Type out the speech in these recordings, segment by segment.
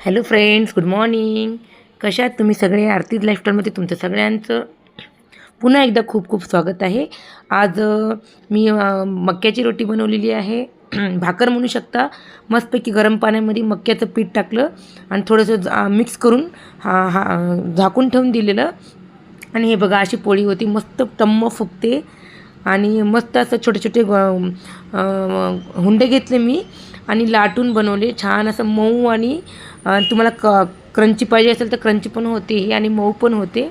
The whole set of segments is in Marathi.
Hello friends good morning. कशा आहात तुम्ही सगळे? आरती लाईफस्टाईलमध्ये तुमचं सगळ्यांचं पुन्हा एकदा खूप खूप स्वागत आहे. आज मी मक्याची रोटी बनवलेली आहे. भाकर म्हणू शकता. मस्तपैकी गरम पाण्यामध्ये मक्याचं पीठ टाकलं आणि थोडंसं मिक्स करून हा हा झाकून ठेवून दिलेलं. आणि हे बघा अशी पोळी होती. मस्त टम्म फुगते. आणि मस्त असं छोटे छोटे ग- हुंडे घेतले मी. आणि लाटून बनवले. छान असं मऊ आणि तुम्हाला क क्रंची पाहिजे असेल तर क्रंची पण होते हे आणि मऊ पण होते.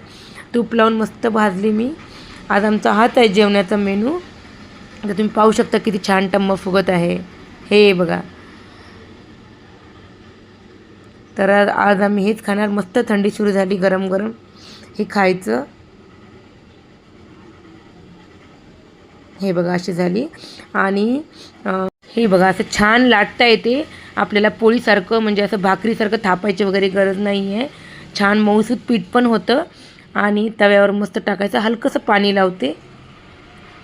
तूप लावून मस्त भाजली मी. आज आमचा हात आहे जेवणाचा मेनू. तर तुम्ही पाहू शकता किती छान टम्म फुगत आहे. हे बघा. तर आज आम्ही हेच खाणार. मस्त थंडी सुरू झाली गरम गरम. हे खायचं. हे बघा अशी झाली. आणि हे बघा असं छान लाटता येते. आपल्याला पोळीसारखं म्हणजे असं भाकरीसारखं थापायची वगैरे गरज नाही आहे छान मऊसूत पीठ पण होतं. आणि तव्यावर मस्त टाकायचं. हलकंसं पाणी लावते.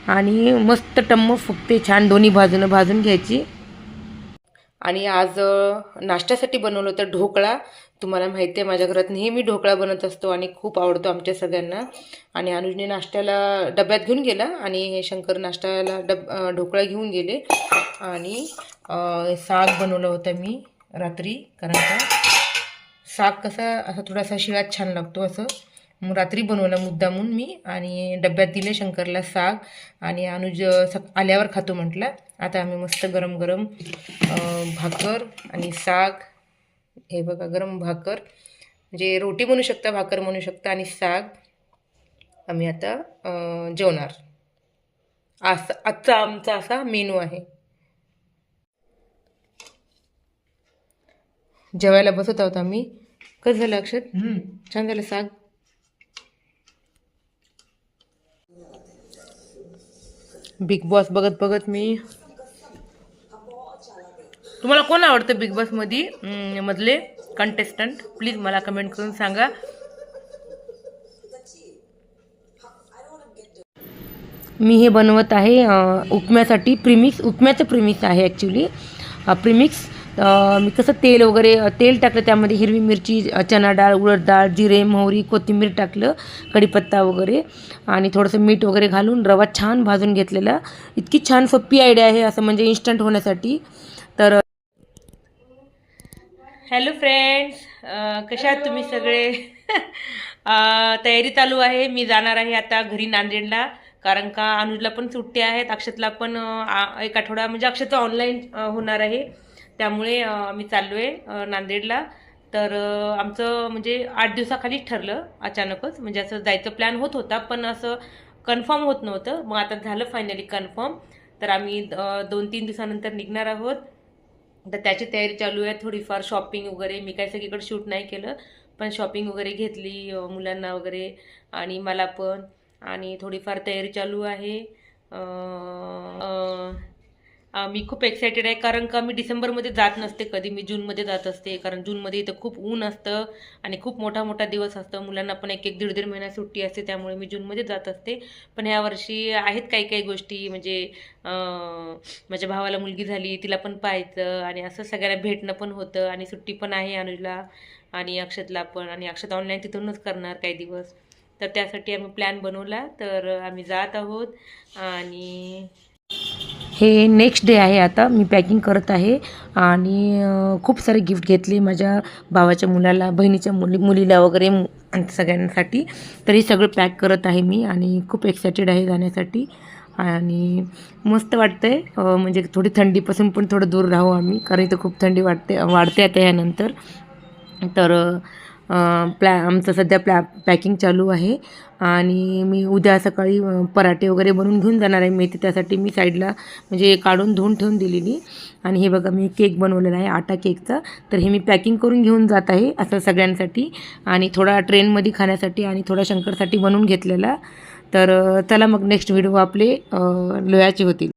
आणि मस्त टम्म फुगते. छान दोन्ही बाजूनं भाजून घ्यायची. आणि आज नाश्त्यासाठी बनवलं होतं ढोकळा. तुम्हाला माहिती आहे माझ्या घरात नेहमी ढोकळा बनत असतो आणि खूप आवडतो आमच्या सगळ्यांना. आणि अनुजने नाश्त्याला डब्यात घेऊन गेला आणि हे शंकर नाश्त्याला डब ढोकळा घेऊन गेले. आणि साग बनवलं होतं मी रात्री कारण का साग कसा असा थोडासा शिळात छान लागतो असं. मग रात्री बनवला मुद्दामून मी आणि डब्यात दिले शंकरला साग आणि अनुज सक आल्यावर खातो म्हटलं. आता आम्ही मस्त गरम गरम भाकर आणि साग हे बघा गरम भाकर. म्हणजे रोटी म्हणू शकता भाकर म्हणू शकता आणि साग. आम्ही आता जेवणार. असा आजचा आमचा असा मेनू आहे. जेवायला बसत आहोत आम्ही. कसं झालं अक्षत? छान झालं साग. बिग बॉस बघत बघत मी तुम्हाला कोण आवडतं बिग बॉसमध्ये मधले कंटेस्टंट प्लीज मला कमेंट करून सांगा. मी हे बनवत आहे उपम्यासाठी प्रिमिक्स उपम्याचं प्रिमिक्स आहे ॲक्च्युली प्रिमिक्स मी कसं तेल वगैरे तेल टाकलं त्यामध्ये हिरवी मिरची चना डाळ उडद डाळ जिरे मोहरी कोथिंबीर टाकलं कढीपत्ता वगैरे आणि थोडंसं मीठ वगैरे घालून रवा छान भाजून घेतलेला. इतकी छान सोपी आयडिया आहे असं म्हणजे इन्स्टंट होण्यासाठी. तर हॅलो फ्रेंड्स कशा आहात तुम्ही सगळे? अं, तयारी चालू आहे. मी जाणार आहे आता घरी नांदेडला. कारण का अनुजला पण सुट्टी आहेत. अक्षतला पण आ- एक आठवडा म्हणजे अक्षत ऑनलाईन होणार आहे. त्यामुळे आम्ही चाललो आहे नांदेडला. तर आमचं म्हणजे आठ दिवसाखालीच ठरलं अचानकच. म्हणजे असं जायचं प्लॅन होत होता पण असं कन्फर्म होत नव्हतं. मग आता झालं फायनली कन्फर्म तर आम्ही दोन तीन दिवसानंतर निघणार आहोत. तर त्याची तयारी चालू आहे. थोडीफार शॉपिंग वगैरे. मी काही सगळीकडे शूट नाही केलं पण शॉपिंग वगैरे घेतली मुलांना वगैरे आणि मला पण. आणि थोडीफार तयारी चालू आहे. मी खूप एक्सायटेड आहे. कारण का मी डिसेंबरमध्ये जात नसते कधी. मी जूनमध्ये जात असते. कारण जूनमध्ये इथं खूप ऊन असतं आणि खूप मोठा मोठा दिवस असतं. मुलांना पण एक एक दीड दीड महिना सुट्टी असते. त्यामुळे मी जूनमध्ये जात असते. पण ह्या वर्षी आहेत काही काही गोष्टी. म्हणजे माझ्या भावाला मुलगी झाली. तिला पण पाहायचं आणि असं सगळ्यांना भेटणं पण होतं. आणि सुट्टी पण आहे अनुजला आणि अक्षतला पण. आणि अक्षत ऑनलाईन तिथूनच करणार काही दिवस. तर त्यासाठी आम्ही प्लॅन बनवला. तर आम्ही जात आहोत. आणि हे नेक्स्ट डे आहे आता. मी पॅकिंग करत आहे. आणि खूप सारे गिफ्ट घेतले माझ्या भावाच्या मुलाला बहिणीच्या मुली मुलीला वगैरे सगळ्यांसाठी. तर हे सगळं पॅक करत आहे मी आणि खूप एक्सायटेड आहे जाण्यासाठी. आणि मस्त वाटतं आहे म्हणजे थोडी थंडीपासून पण थोडं दूर राहू आम्ही. कारण इथं खूप थंडी वाटते वाढते आता यानंतर. तर प्लॅ आमचं सध्या प्लॅ पॅकिंग चालू आहे. आणि मी उद्या सकाळी पराठे वगैरे बनवून घेऊन जाणार आहे. मेथी त्यासाठी मी साईडला म्हणजे काढून धुवून ठेवून दिलेली. आणि हे बघा मी केक बनवलेला आहे आटा केकचा. तर हे मी पॅकिंग करून घेऊन जात आहे असं सगळ्यांसाठी. आणि थोडा ट्रेनमध्ये खाण्यासाठी आणि थोडा शंकरसाठी बनवून घेतलेला. तर चला मग नेक्स्ट व्हिडिओ आपले लोयाचे लोह्याचे होतील.